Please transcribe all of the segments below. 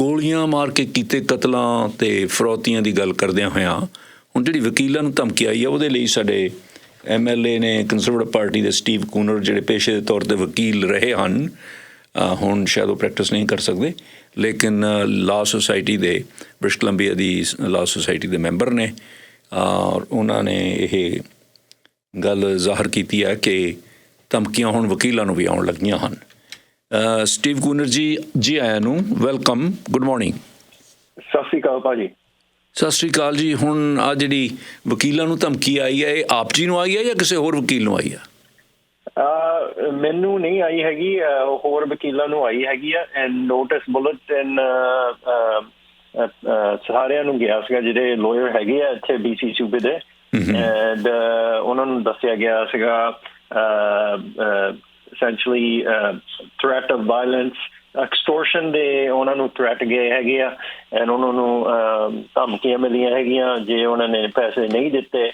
ਗੋਲੀਆਂ ਮਾਰ ਕੇ ਕੀਤੇ ਕਤਲਾਂ ਤੇ ਫਰੋਤੀਆਂ ਦੀ ਗੱਲ ਕਰਦਿਆਂ ਹੋਇਆਂ ਹੁਣ ਜਿਹੜੀ ਵਕੀਲਾਂ ਨੂੰ ਧਮਕੀ ਆਈ ਆ, ਉਹਦੇ ਲਈ ਸਾਡੇ ਐਮਐਲਏ ਨੇ ਕੰਜ਼ਰਵੇਟਿਵ ਪਾਰਟੀ ਦੇ ਸਟੀਵ ਕੂਨਰ ਜਿਹੜੇ ਪੇਸ਼ੇ ਦੇ ਤੌਰ ਤੇ ਵਕੀਲ ਰਹੇ ਹਨ ਹੁਣ ਸ਼ਾਇਦ ਉਹ ਪ੍ਰੈਕਟਿਸ ਨਹੀਂ ਕਰ ਸਕਦੇ, ਲੇਕਿਨ ਲਾ ਸੁਸਾਇਟੀ ਦੇ ਬ੍ਰਿਸ਼ ਕੋਲੰਬੀਆ ਦੀ ਲਾ ਸੁਸਾਇਟੀ ਦੇ ਮੈਂਬਰ ਨੇ ਔਰ ਉਹਨਾਂ ਨੇ ਇਹ ਗੱਲ ਜ਼ਾਹਰ ਕੀਤੀ ਹੈ ਕਿ ਧਮਕੀਆਂ ਹੁਣ ਵਕੀਲਾਂ ਨੂੰ ਵੀ ਆਉਣ ਲੱਗੀਆਂ ਹਨ। ਸਟੀਵ ਕੂਨਰ ਜੀ ਜੀ ਆਇਆਂ ਨੂੰ ਵੈਲਕਮ ਗੁੱਡ ਮਾਰਨਿੰਗ। ਸਤਿ ਸ਼੍ਰੀ ਅਕਾਲ ਭਾਜੀ। ਸਤਿ ਸ਼੍ਰੀ ਅਕਾਲ ਜੀ ਹੁਣ ਆ ਜਿਹੜੀ ਵਕੀਲਾਂ ਨੂੰ ਧਮਕੀ ਆਈ ਹੈ ਇਹ ਆਪ ਜੀ ਨੂੰ ਆਈ ਹੈ ਜਾਂ ਕਿਸੇ ਹੋਰ ਵਕੀਲ ਨੂੰ ਆਈ ਹੈ? ਅਹ ਮੈਨੂੰ ਨਹੀਂ ਆਈ ਹੈਗੀ ਹੋਰ ਵਕੀਲਾਂ ਨੂੰ ਆਈ ਹੈਗੀ ਆ ਐਂਡ ਨੋਟਿਸ ਬੁਲੇਟਿਨ ਸਾਰਿਆਂ ਨੂੰ ਗਿਆ ਸੀਗਾ ਜਿਹੜੇ ਲਾਇਰ ਹੈਗੇ ਆ ਇੱਥੇ BC ਸੂਬੇ ਦੇ। ਐਂਡ ਉਹਨਾਂ ਨੂੰ ਦੱਸਿਆ ਗਿਆ ਸੀਗਾ essentially threat of violence extortion ਦੇ ਉਹਨਾਂ ਨੂੰ ਥ੍ਰੈਟ ਗਏ ਹੈਗੇ ਆ ਐਂਡ ਉਹਨਾਂ ਨੂੰ ਧਮਕੀਆਂ ਮਿਲੀਆਂ ਹੈਗੀਆਂ, ਜੇ ਉਹਨਾਂ ਨੇ ਪੈਸੇ ਨਹੀਂ ਦਿੱਤੇ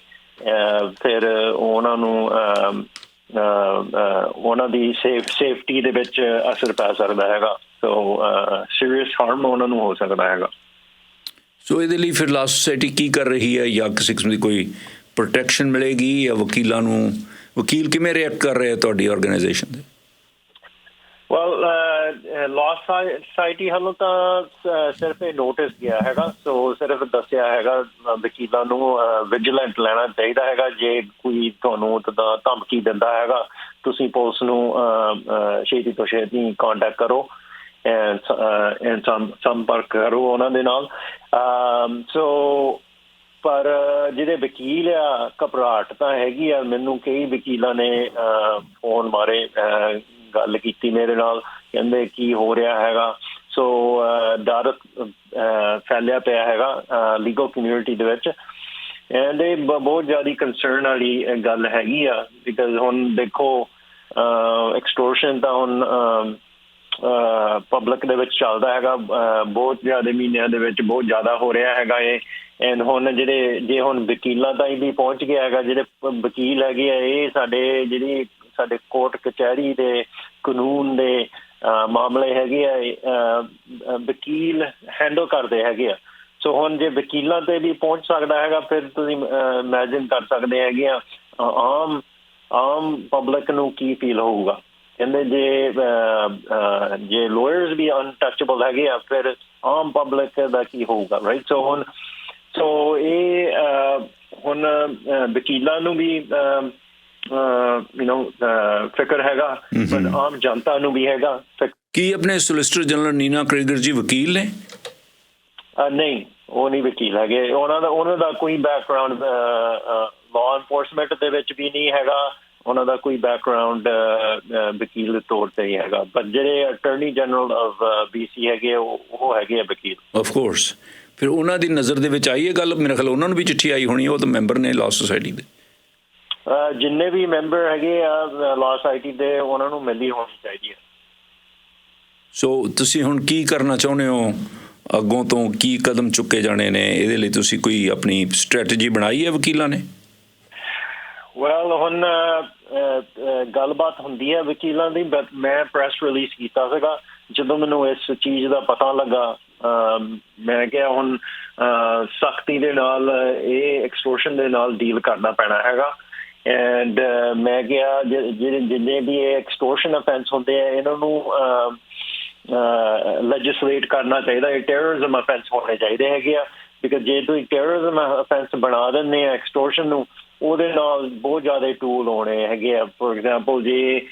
ਫਿਰ ਉਹਨਾਂ ਨੂੰ ਉਹਨਾਂ ਦੀ ਸੇਫ, ਸੇਫਟੀ ਦੇ ਵਿੱਚ ਅਸਰ ਪੈ ਸਕਦਾ ਹੈਗਾ। ਸੋ ਸੀਰੀਅਸ ਹਾਰਮ ਉਹਨਾਂ ਨੂੰ ਹੋ ਸਕਦਾ ਹੈਗਾ। ਸੋ ਇਹਦੇ ਲਈ ਫਿਰ ਲਾਸਟ ਸੋਸਾਇਟੀ ਕੀ ਕਰ ਰਹੀ ਹੈ? ਜਾਂ ਕਿਸੇ ਕਿਸਮ ਦੀ ਕੋਈ ਪ੍ਰੋਟੈਕਸ਼ਨ ਮਿਲੇਗੀ ਜਾਂ ਵਕੀਲਾਂ ਨੂੰ ਵਕੀਲ ਕਿਵੇਂ ਰਿਐਕਟ ਕਰ ਰਹੇ ਤੁਹਾਡੀ ਆਰਗੇਨਾਈਜੇਸ਼ਨ ਦੇ? ਵੈਲ ਲਾਅ ਸੁਸਾਇਟੀ ਵੱਲੋਂ ਤਾਂ ਸਿਰਫ ਇਹ ਨੋਟਿਸ ਗਿਆ ਹੈਗਾ ਸੋ ਸਿਰਫ ਦੱਸਿਆ ਹੈਗਾ ਵਕੀਲਾਂ ਨੂੰ ਵਿਜੀਲੈਂਟ ਲੈਣਾ ਚਾਹੀਦਾ ਹੈਗਾ, ਜੇ ਕੋਈ ਤੁਹਾਨੂੰ ਤਦਾ ਧਮਕੀ ਦਿੰਦਾ ਹੈਗਾ, ਤੁਸੀਂ ਪੁਲਿਸ ਨੂੰ ਛੇਤੀ ਤੋਂ ਛੇਤੀ ਕੰਟੈਕਟ ਕਰੋ ਐਂਡ ਐਂਡ ਸੰਪਰਕ ਕਰੋ ਉਹਨਾਂ ਦੇ ਨਾਲ। ਸੋ ਪਰ ਜਿਹੜੇ ਵਕੀਲ ਆ, ਘਬਰਾਹਟ ਤਾਂ ਹੈਗੀ ਆ। ਮੈਨੂੰ ਕਈ ਵਕੀਲਾਂ ਨੇ ਫੋਨ ਮਾਰੇ ਗੱਲ ਕੀਤੀ ਮੇਰੇ ਨਾਲ। ਕਹਿੰਦੇ ਕੀ ਹੋ ਰਿਹਾ ਹੈਗਾ। ਸੋ ਡਰ ਫੈਲਿਆ ਪਿਆ ਹੈਗਾ ਲੀਗਲ ਕਮਿਊਨਿਟੀ ਦੇ ਵਿੱਚ। ਐਂਡ ਇਹ ਬਹੁਤ ਜ਼ਿਆਦਾ ਕੰਸਰਨ ਵਾਲੀ ਗੱਲ ਹੈਗੀ ਆ। ਬਿਕਾਜ਼ ਹੁਣ ਦੇਖੋ ਐਕਸਟੋਰਸ਼ਨ ਤਾਂ ਹੁਣ ਪਬਲਿਕ ਦੇ ਵਿੱਚ ਚੱਲਦਾ ਹੈਗਾ। ਬਹੁਤ ਜ਼ਿਆਦਾ ਮਹੀਨਿਆਂ ਦੇ ਵਿੱਚ ਬਹੁਤ ਜ਼ਿਆਦਾ ਹੋ ਰਿਹਾ ਹੈਗਾ ਇਹ। ਐਂਡ ਹੁਣ ਜਿਹੜੇ, ਜੇ ਹੁਣ ਵਕੀਲਾਂ ਤਾਈਂ ਵੀ ਪਹੁੰਚ ਗਿਆ ਹੈਗਾ, ਜਿਹੜੇ ਵਕੀਲ ਹੈਗੇ ਆ, ਇਹ ਸਾਡੇ ਜਿਹੜੀ, ਸਾਡੇ ਕੋਰਟ ਕਚਹਿਰੀ ਦੇ ਕਾਨੂੰਨ ਦੇ ਮਾਮਲੇ ਹੈਗੇ ਆ ਵਕੀਲ ਹੈਂਡਲ ਕਰਦੇ ਹੈਗੇ ਆ। ਸੋ ਹੁਣ ਜੇ ਵਕੀਲਾਂ ਤੇ ਵੀ ਪਹੁੰਚ ਸਕਦਾ ਹੈਗਾ, ਫਿਰ ਤੁਸੀਂ ਇਮੇਜਿਨ ਕਰ ਸਕਦੇ ਹੈਗੇ ਆ। ਆਮ ਆਮ ਪਬਲਿਕ ਨੂੰ ਕੀ ਫੀਲ ਹੋਊਗਾ? ਕਹਿੰਦੇ ਜੇ ਜੇ ਲਾਇਰਸ ਵੀ ਅਨਟੱਚੇਬਲ ਹੈਗੇ ਆ ਫਿਰ ਆਮ ਪਬਲਿਕ ਦਾ ਕੀ ਹੋਊਗਾ ਰਾਈਟ ਸੋ ਹੁਣ ਸੋ ਇਹ ਹੁਣ ਵਕੀਲਾਂ ਨੂੰ ਵੀ ਯੂ نو ਫਿਕਰ ਹੈਗਾ ਪਰ ਆਮ ਜਨਤਾ ਨੂੰ ਵੀ ਹੈਗਾ ਕੀ ਆਪਣੇ ਸੋਲਿਸਿਟਰ ਜਨਰਲ ਨੀਨਾ ਕ੍ਰੇਗਰ ਜੀ ਵਕੀਲ ਨੇ? ਨਹੀਂ ਉਹ ਨਹੀਂ ਵਕੀਲ ਹੈਗੇ। ਉਹਨਾਂ ਦਾ ਉਹਨਾਂ ਦਾ ਕੋਈ ਬੈਕਗ੍ਰਾਉਂਡ ਲਾਅ ਐਨਫੋਰਸਮੈਂਟ ਦੇ ਵਿੱਚ ਵੀ ਨਹੀਂ ਹੈਗਾ। ਉਹਨਾਂ ਦਾ ਕੋਈ ਬੈਕਗ੍ਰਾਉਂਡ ਵਕੀਲ ਦੇ ਤੌਰ ਤੇ ਹੀ ਹੈਗਾ। ਪਰ ਜਿਹੜੇ ਅਟਾਰਨੀ ਜਨਰਲ ਆਫ BC ਹੈਗੇ ਉਹ ਹੈਗੇ ਆ ਵਕੀਲ। ਆਫ ਕੋਰਸ ਫਿਰ ਉਹਨਾਂ ਦੀ ਨਜ਼ਰ ਦੇ ਵਿੱਚ ਆਈ ਇਹ ਗੱਲ? ਮੇਰੇ ਖਿਆਲ ਉਹਨਾਂ ਨੂੰ ਵੀ ਚਿੱਠੀ ਆਈ ਹੋਣੀ ਉਹ ਤਾਂ ਮੈਂਬਰ ਨੇ ਲਾ ਸੁਸਾਇਟੀ ਦੇ। ਜਿੰਨੇ ਵੀ ਮੈਂਬਰ ਹੈਗੇ ਆ ਲਾਅ ਸੁਸਾਇਟੀ ਦੇ ਉਹਨਾਂ ਨੂੰ ਮਿਲੀ ਹੋਣੀ ਚਾਹੀਦੀ ਹੈ। ਸੋ ਤੁਸੀਂ ਹੁਣ ਕੀ ਕਰਨਾ ਚਾਹੁੰਦੇ ਹੋ? ਅੱਗੋਂ ਤੋਂ ਕੀ ਕਦਮ ਚੁੱਕੇ ਜਾਣੇ ਨੇ? ਇਹਦੇ ਲਈ ਤੁਸੀਂ ਕੋਈ ਆਪਣੀ ਸਟ੍ਰੈਟਜੀ ਬਣਾਈ ਹੈ ਵਕੀਲਾਂ ਨੇ? ਵੈਲ ਹੁਣ ਗੱਲਬਾਤ ਹੁੰਦੀ ਹੈ ਵਕੀਲਾਂ ਦੀ, but ਮੈਂ ਪ੍ਰੈਸ ਰਿਲੀਜ਼ ਕੀਤਾ ਸੀਗਾ। ਜਦੋਂ ਮੈਨੂੰ ਇਸ ਚੀਜ਼ ਦਾ ਪਤਾ ਲੱਗਾ ਮੈਂ ਕਿਹਾ ਹੁਣ ਸਖਤੀ ਦੇ ਨਾਲ, ਇਹ ਐਕਸਟੋਰਸ਼ਨ ਦੇ ਨਾਲ ਡੀਲ ਕਰਨਾ ਪੈਣਾ ਹੈਗਾ। ਐਂਡ ਮੈਂ ਕਿਹਾ ਜਿਹੜੇ ਜਿੰਨੇ ਵੀ ਇਹ ਐਕਸਟੋਰਸ਼ਨ ਅਫੈਂਸ ਹੁੰਦੇ ਆ, ਇਹਨਾਂ ਨੂੰ ਲੈਜਿਸਲੇਟ ਕਰਨਾ ਚਾਹੀਦਾ। ਇਹ ਟੈਰਰਿਜ਼ਮ ਅਫੈਂਸ ਹੋਣੇ ਚਾਹੀਦੇ ਹੈਗੇ ਆ। ਬਿਕਾਜ਼ ਜੇ ਤੁਸੀਂ ਟੈਰਰਿਜ਼ਮ ਅਫੈਂਸ ਬਣਾ ਦਿੰਦੇ ਆ ਐਕਸਟੋਰਸ਼ਨ ਨੂੰ ਉਹਦੇ ਨਾਲ ਬਹੁਤ ਜ਼ਿਆਦਾ ਟੂਲ ਹੋਣੇ ਹੈਗੇ ਆ। ਫੋਰ ਐਗਜ਼ਾਮਪਲ ਜੇ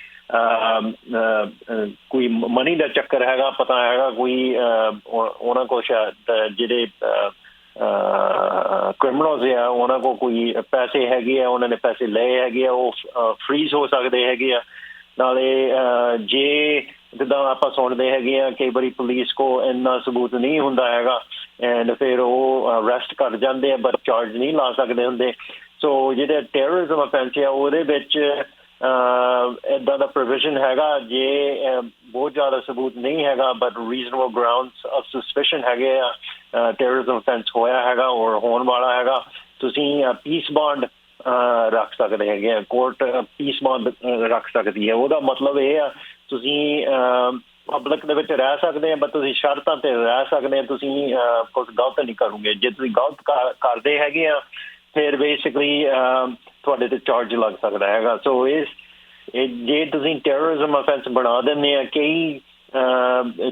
ਕੋਈ ਮਨੀ ਦਾ ਚੱਕਰ ਹੈਗਾ, ਪਤਾ ਹੈਗਾ ਕੋਈ ਉਹਨਾਂ ਕੋਲ ਜਿਹੜੇ ਕ੍ਰਿਮੀਨਲਸ ਆ, ਉਹਨਾਂ ਕੋਲ ਕੋਈ ਪੈਸੇ ਹੈਗੇ ਆ, ਉਹਨਾਂ ਨੇ ਪੈਸੇ ਲਏ ਹੈਗੇ ਆ, ਉਹ ਫ੍ਰੀਜ਼ ਹੋ ਸਕਦੇ ਹੈਗੇ ਆ। ਨਾਲੇ ਜੇ ਜਿੱਦਾਂ ਆਪਾਂ ਸੁਣਦੇ ਹੈਗੇ ਆ ਕਈ ਵਾਰੀ ਪੁਲਿਸ ਕੋ ਇੰਨਾ ਸਬੂਤ ਨਹੀਂ ਹੁੰਦਾ ਹੈਗਾ ਐਂਡ ਫਿਰ ਉਹ ਅਰੈਸਟ ਕਰ ਜਾਂਦੇ ਆ ਪਰ ਚਾਰਜ ਨਹੀਂ ਲਾ ਸਕਦੇ ਹੁੰਦੇ। ਸੋ ਜਿਹੜੇ ਟੈਰਰਿਜ਼ਮ ਅਫੈਂਸ ਆ, ਉਹਦੇ ਵਿੱਚ ਇਦਾਂ ਦਾ ਪ੍ਰੋਵੀਜ਼ਨ ਹੈਗਾ ਜੇ ਬਹੁਤ ਜ਼ਿਆਦਾ ਸਬੂਤ ਨਹੀਂ ਹੈਗਾ but reasonable grounds of suspicion ਹੈਗੇ ਆ ਟੈਰਰਿਜ਼ਮ ਅਫੈਂਸ ਹੋਇਆ ਹੈਗਾ ਔਰ ਹੋਣ ਵਾਲਾ ਹੈਗਾ, ਤੁਸੀਂ ਪੀਸ ਬੌਂਡ ਰੱਖ ਸਕਦੇ ਹੈਗੇ ਆ ਕੋਰਟ ਪੀਸ ਬੌਂਡ ਰੱਖ ਸਕਦੀ ਹੈ। ਉਹਦਾ ਮਤਲਬ ਇਹ ਆ, ਤੁਸੀਂ ਪਬਲਿਕ ਦੇ ਵਿੱਚ ਰਹਿ ਸਕਦੇ ਆ ਬਟ ਤੁਸੀਂ ਸ਼ਰਤਾਂ ਤੇ ਰਹਿ ਸਕਦੇ ਆ, ਤੁਸੀਂ ਕੁਝ ਗਲਤ ਨਹੀਂ ਕਰੋਗੇ। ਜੇ ਤੁਸੀਂ ਗਲਤ ਕਰਦੇ ਹੈਗੇ ਆ ਫਿਰ ਬੇਸਿਕਲੀ ਤੁਹਾਡੇ ਤੇ ਚਾਰਜ ਲੱਗ ਸਕਦਾ ਹੈਗਾ। ਸੋ ਇਸ ਜੇ ਤੁਸੀਂ ਟੈਰਰਿਜ਼ਮ ਅਫੈਂਸ ਬਣਾ ਦਿੰਦੇ ਆ, ਕਈ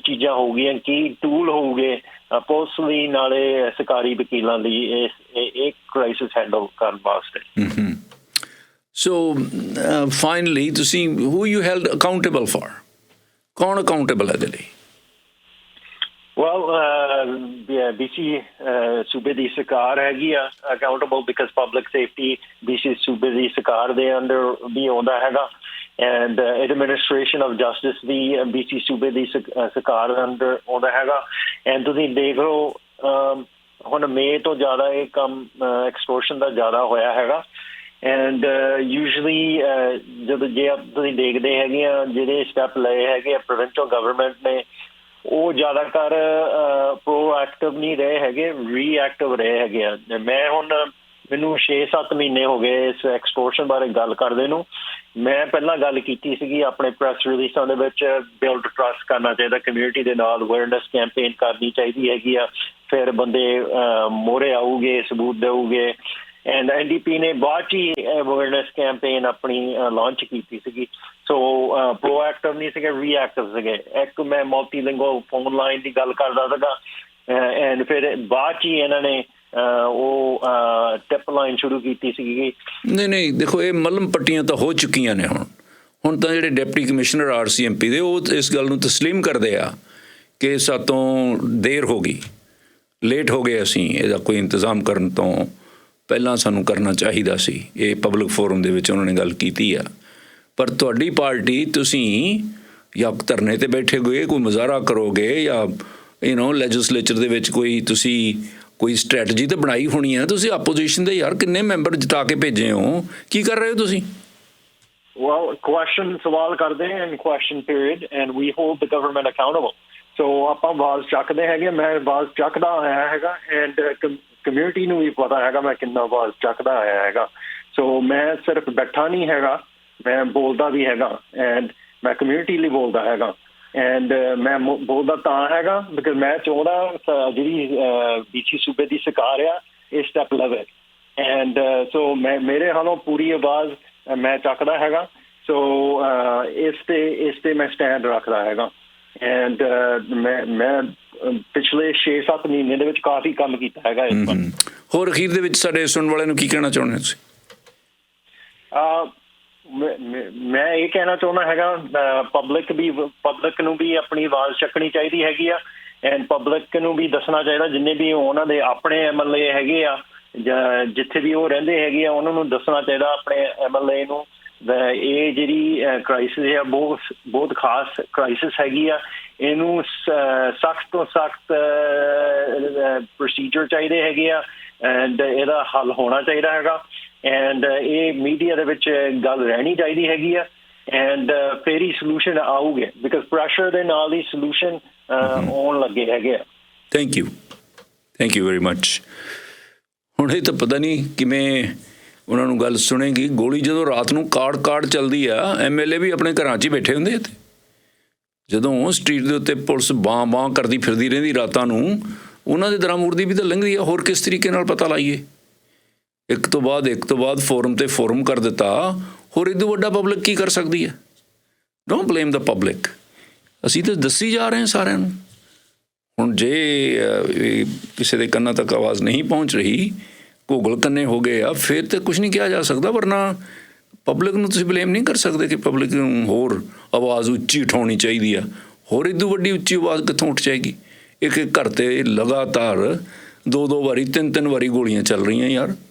ਚੀਜ਼ਾਂ ਹੋ ਗਈਆਂ, ਕੀ ਟੂਲ ਹੋਊਗੇ ਪੁਲਿਸ ਨਾਲੇ ਸਰਕਾਰੀ ਵਕੀਲਾਂ ਲਈ ਇਹ ਇੱਕ ਕ੍ਰਾਈਸਿਸ ਹੈਂਡਲ ਕਰਨ ਵਾਸਤੇ। ਸੋ ਫਾਈਨਲੀ ਤੁਸੀਂ who you held accountable for ਕੌਣ ਅਕਾਊਂਟੇਬਲ ਹੈ ਇਹਦੇ ਲਈ? Well, uh, yeah, BC uh, ਸੂਬੇ ਦੀ ਸਰਕਾਰ ਹੈਗੀ ਆ accountable because public safety BC ਸੂਬੇ ਦੀ ਸਰਕਾਰ ਦੇ ਅੰਡਰ ਵੀ ਆਉਂਦਾ ਹੈਗਾ। ਐਂਡ ਐਡਮਿਨਿਸਟ੍ਰੇਸ਼ਨ ਆਫ ਜਸਟਿਸ ਵੀ BC ਸੂਬੇ ਦੀ ਸਰਕਾਰ ਦੇ ਅੰਡਰ ਆਉਂਦਾ ਹੈਗਾ। ਐਂਡ ਤੁਸੀਂ ਦੇਖ ਲਓ um, ਹੁਣ ਮੇ ਤੋਂ ਜ਼ਿਆਦਾ ਇਹ ਕੰਮ uh, ਐਕਸਟੋਰਸ਼ਨ ਦਾ ਜ਼ਿਆਦਾ ਹੋਇਆ ਹੈਗਾ। ਐਂਡ ਯੂਜੂਅਲੀ uh, uh, ਜਦੋਂ ਜੇ ਤੁਸੀਂ ਦੇਖਦੇ ਹੈਗੇ ਆ ਜਿਹੜੇ ਸਟੈਪ ਲਏ ਹੈਗੇ ਆ ਪ੍ਰੋਵਿੰਸ਼ਲ ਗਵਰਨਮੈਂਟ ਨੇ ਉਹ ਜ਼ਿਆਦਾਤਰ ਪ੍ਰੋਐਕਟਿਵ ਨਹੀਂ ਰਹੇ ਹੈਗੇ ਰੀਐਕਟਿਵ ਰਹੇ ਹੈਗੇ ਆ। ਮੈਂ ਹੁਣ ਮੈਨੂੰ 6-7 ਮਹੀਨੇ ਹੋ ਗਏ ਇਸ ਐਕਸਟੋਰਸ਼ਨ ਬਾਰੇ ਗੱਲ ਕਰਦੇ ਨੂੰ। ਮੈਂ ਪਹਿਲਾਂ ਗੱਲ ਕੀਤੀ ਸੀਗੀ ਆਪਣੇ ਪ੍ਰੈਸ ਰਿਲੀਜ਼ਾਂ ਦੇ ਵਿੱਚ ਬਿਲਡ ਟਰਸਟ ਕਰਨਾ ਚਾਹੀਦਾ ਕਮਿਊਨਿਟੀ ਦੇ ਨਾਲ ਅਵੇਅਰਨੈਸ ਕੈਂਪੇਨ ਕਰਨੀ ਚਾਹੀਦੀ ਹੈਗੀ ਆ। ਫਿਰ ਬੰਦੇ ਮੋਰੇ ਆਉਗੇ ਸਬੂਤ ਦੇਉਗੇ ਐਂਡ ਐਨਡੀਪੀ ਨੇ ਬਾਅਦ ਹੀ ਅਵੇਅਰਨੈਸ ਕੈਂਪੇਨ ਆਪਣੀ ਲਾਂਚ ਕੀਤੀ ਸੀਗੀ। ਸੋ ਪ੍ਰੋਐਕਟਿਵ ਨਹੀਂ ਸੀਗੇ ਰੀਐਕਟਿਵ ਸੀਗੇ। ਇੱਕ ਮੈਂ ਮਲਟੀਲਿੰਗੁਅਲ ਫੋਨ ਲਾਈਨ ਦੀ ਗੱਲ ਕਰਦਾ ਸੀਗਾ ਐਂਡ ਫਿਰ ਬਾਅਦ ਹੀ ਇਹਨਾਂ ਨੇ ਉਹ ਟਿਪ ਲਾਈਨ ਸ਼ੁਰੂ ਕੀਤੀ ਸੀਗੀ ਨਹੀਂ ਨਹੀਂ, ਦੇਖੋ, ਇਹ ਮਲਮ ਪੱਟੀਆਂ ਤਾਂ ਹੋ ਚੁੱਕੀਆਂ ਨੇ ਹੁਣ। ਹੁਣ ਤਾਂ ਜਿਹੜੇ ਡਿਪਟੀ ਕਮਿਸ਼ਨਰ ਆਰਸੀਐਮਪੀ ਦੇ, ਉਹ ਇਸ ਗੱਲ ਨੂੰ ਤਸਲੀਮ ਕਰਦੇ ਆ ਕਿ ਸਾਤੋਂ ਦੇਰ ਹੋ ਗਈ। ਲੇਟ ਹੋ ਗਏ ਅਸੀਂ, ਇਹਦਾ ਕੋਈ ਇੰਤਜ਼ਾਮ ਕਰਨ ਤੋਂ ਪਹਿਲਾਂ ਸਾਨੂੰ ਕਰਨਾ ਚਾਹੀਦਾ ਸੀ। ਇਹ ਪਬਲਿਕ ਫੋਰਮ ਦੇ ਵਿੱਚ ਉਹਨਾਂ ਨੇ ਗੱਲ ਕੀਤੀ ਆ। ਪਰ ਤੁਹਾਡੀ ਪਾਰਟੀ ਤੁਸੀਂ ਜਾਂ ਧਰਨੇ ਤੇ ਬੈਠੇ ਹੋਏ ਕੋਈ ਮੁਜ਼ਾਹਰਾ ਕਰੋਗੇ ਜਾਂ ਯੂ نو ਲੈਜਿਸਲੇਚਰ ਦੇ ਵਿੱਚ ਕੋਈ ਤੁਸੀਂ ਕੋਈ ਸਟ੍ਰੈਟਜੀ ਤਾਂ ਬਣਾਈ ਹੋਣੀ ਆ? ਤੁਸੀਂ ਆਪੋਜੀਸ਼ਨ ਦੇ ਯਾਰ ਕਿੰਨੇ ਮੈਂਬਰ ਜਿਤਾ ਕੇ ਭੇਜੇ ਹੋ? ਕੀ ਕਰ ਰਹੇ ਹੋ ਤੁਸੀਂ? Well, question ਸਵਾਲ ਕਰਦੇ ਹਾਂ in question period and we hold the government accountable. So ਆਪਾਂ ਆਵਾਜ਼ ਚੱਕਦੇ ਹੈਗੇ ਮੈਂ ਆਵਾਜ਼ ਚੱਕਦਾ ਆਇਆ ਹੈਗਾ and ਕਮਿਊਨਿਟੀ ਨੂੰ ਵੀ ਪਤਾ ਹੈਗਾ ਮੈਂ ਕਿੰਨਾ ਆਵਾਜ਼ ਚੱਕਦਾ ਆਇਆ ਹੈਗਾ। ਸੋ ਮੈਂ ਸਿਰਫ ਬੈਠਾ ਨਹੀਂ ਹੈਗਾ ਮੈਂ ਬੋਲਦਾ ਵੀ ਹੈਗਾ ਐਂਡ ਮੈਂ ਕਮਿਊਨਿਟੀ ਲਈ ਬੋਲਦਾ ਹੈਗਾ। ਐਂਡ ਮੈਂ ਬੋਲਦਾ ਤਾਂ ਹੈਗਾ ਬਿਕਾਜ਼ ਮੈਂ ਚਾਹੁੰਦਾ ਅਹ, ਜਿਹੜੀ ਬੀਚੀ ਸੂਬੇ ਦੀ ਸਰਕਾਰ ਆ ਇਹ ਸਟੈਪ ਲਵੇ। ਐਂਡ ਸੋ ਮੈਂ ਮੇਰੇ ਹਾਲੋਂ ਪੂਰੀ ਆਵਾਜ਼ ਮੈਂ ਚੱਕਦਾ ਹੈਗਾ। ਸੋ ਇਸ ਤੇ ਇਸ ਤੇ ਮੈਂ ਸਟੈਂਡ ਰੱਖਦਾ ਹੈਗਾ। ਐਂਡ ਮੈਂ ਮੈਂ ਪਿਛਲੇ 6-7 ਮਹੀਨੇ ਦੇ ਵਿੱਚ ਕਾਫੀ ਕੰਮ ਕੀਤਾ ਹੈਗਾ ਇਸ ਪਰ ਹੋਰ ਅਖੀਰ ਦੇ ਵਿੱਚ ਸਾਡੇ ਸੁਣਨ ਵਾਲਿਆਂ ਨੂੰ ਕੀ ਕਹਿਣਾ ਚਾਹੁੰਦੇ ਹੋ ਤੁਸੀਂ? ਅਹ ਮੈਂ- ਇਹ ਕਹਿਣਾ ਚਾਹੁੰਦਾ ਹੈਗਾ ਪਬਲਿਕ ਵੀ ਪਬਲਿਕ ਨੂੰ ਵੀ ਆਪਣੀ ਆਵਾਜ਼ ਚੱਕਣੀ ਚਾਹੀਦੀ ਹੈਗੀ ਆ ਐਂਡ ਪਬਲਿਕ ਨੂੰ ਵੀ ਦੱਸਣਾ ਚਾਹੀਦਾ ਜਿੰਨੇ ਵੀ ਉਹਨਾਂ ਦੇ ਆਪਣੇ ਐਮਐਲਏ ਹੈਗੇ ਆ ਜਾਂ ਜਿੱਥੇ ਵੀ ਉਹ ਰਹਿੰਦੇ ਹੈਗੇ ਆ ਉਹਨਾਂ ਨੂੰ ਦੱਸਣਾ ਚਾਹੀਦਾ ਆਪਣੇ ਐਮਐਲਏ ਨੂੰ। ਇਹ ਜਿਹੜੀ ਕ੍ਰਾਈਸਿਸ ਹੈ ਬਹੁਤ ਬਹੁਤ ਖਾਸ ਕ੍ਰਾਈਸਿਸ ਹੈਗੀ ਆ ਇਹਨੂੰ ਸਖਤ ਤੋਂ ਸਖਤ ਪ੍ਰੋਸੀਜਰ ਚਾਹੀਦੇ ਹੈਗੇ ਆ ਐਂਡ ਇਹਦਾ ਹੱਲ ਹੋਣਾ ਚਾਹੀਦਾ ਹੈਗਾ ਐਂਡ ਇਹ ਮੀਡੀਆ ਦੇ ਵਿੱਚ ਗੱਲ ਰਹਿਣੀ ਚਾਹੀਦੀ ਹੈਗੀ ਆ ਐਂਡ ਫੇਰ ਹੀ ਸੋਲੂਸ਼ਨ ਆਊਗੇ ਬਿਕਾਜ਼ ਪ੍ਰੈਸ਼ਰ ਦੇ ਨਾਲ ਹੀ ਸੋਲੂਸ਼ਨ ਆਉਣ ਲੱਗੇ ਹੈਗੇ ਆ। Thank you thank you very much ਹੁਣ ਇਹ ਤਾਂ ਪਤਾ ਨਹੀਂ ਕਿਵੇਂ ਉਹਨਾਂ ਨੂੰ ਗੱਲ ਸੁਣੇਗੀ। ਗੋਲੀ ਜਦੋਂ ਰਾਤ ਨੂੰ ਕਾੜ ਕਾੜ ਚੱਲਦੀ ਆ ਐਮਐਲਏ ਵੀ ਆਪਣੇ ਘਰਾਂ 'ਚ ਹੀ ਬੈਠੇ ਹੁੰਦੇ ਇੱਥੇ। ਜਦੋਂ ਸਟਰੀਟ ਦੇ ਉੱਤੇ ਪੁਲਿਸ ਬਾਂ ਬਾਂ ਕਰਦੀ ਫਿਰਦੀ ਰਹਿੰਦੀ ਰਾਤਾਂ ਨੂੰ, ਉਹਨਾਂ ਦੇ ਦਰਾਮੂਰਦੀ ਵੀ ਤਾਂ ਲੰਘਦੀ ਆ, ਹੋਰ ਕਿਸ ਤਰੀਕੇ ਨਾਲ ਪਤਾ ਲਾਈਏ? ਇੱਕ ਤੋਂ ਬਾਅਦ, ਇੱਕ ਤੋਂ ਬਾਅਦ ਫੋਰਮ ਤੇ ਫੋਰਮ ਕਰ ਦਿੱਤਾ, ਹੋਰ ਇਦੋਂ ਵੱਡਾ ਪਬਲਿਕ ਕੀ ਕਰ ਸਕਦੀ ਹੈ ਡੋਨਟ ਬਲੇਮ ਦਾ ਪਬਲਿਕ ਅਸੀਂ ਤਾਂ ਦੱਸੀ ਜਾ ਰਹੇ ਹਾਂ ਸਾਰਿਆਂ ਨੂੰ। ਹੁਣ ਜੇ ਕਿਸੇ ਦੇ ਕੰਨਾਂ ਤੱਕ ਆਵਾਜ਼ ਨਹੀਂ ਪਹੁੰਚ ਰਹੀ ਗੂਗਲ ਕੰਨੇ ਹੋ ਗਏ ਆ, ਫਿਰ ਤੇ ਕੁਝ ਨਹੀਂ ਕਿਹਾ ਜਾ ਸਕਦਾ, ਵਰਨਾ ਪਬਲਿਕ ਨੂੰ ਤੁਸੀਂ ਬਲੇਮ ਨਹੀਂ ਕਰ ਸਕਦੇ ਕਿ ਪਬਲਿਕ ਨੂੰ ਹੋਰ ਆਵਾਜ਼ ਉੱਚੀ ਉਠਾਉਣੀ ਚਾਹੀਦੀ ਆ। ਹੋਰ ਇਦੋਂ ਵੱਡੀ ਉੱਚੀ ਆਵਾਜ਼ ਕਿੱਥੋਂ ਉੱਠ ਜਾਏਗੀ? ਇੱਕ ਇੱਕ ਘਰ ਤੇ ਲਗਾਤਾਰ ਦੋ ਦੋ ਵਾਰੀ ਤਿੰਨ ਤਿੰਨ ਵਾਰੀ ਗੋਲੀਆਂ ਚੱਲ ਰਹੀਆਂ ਯਾਰ।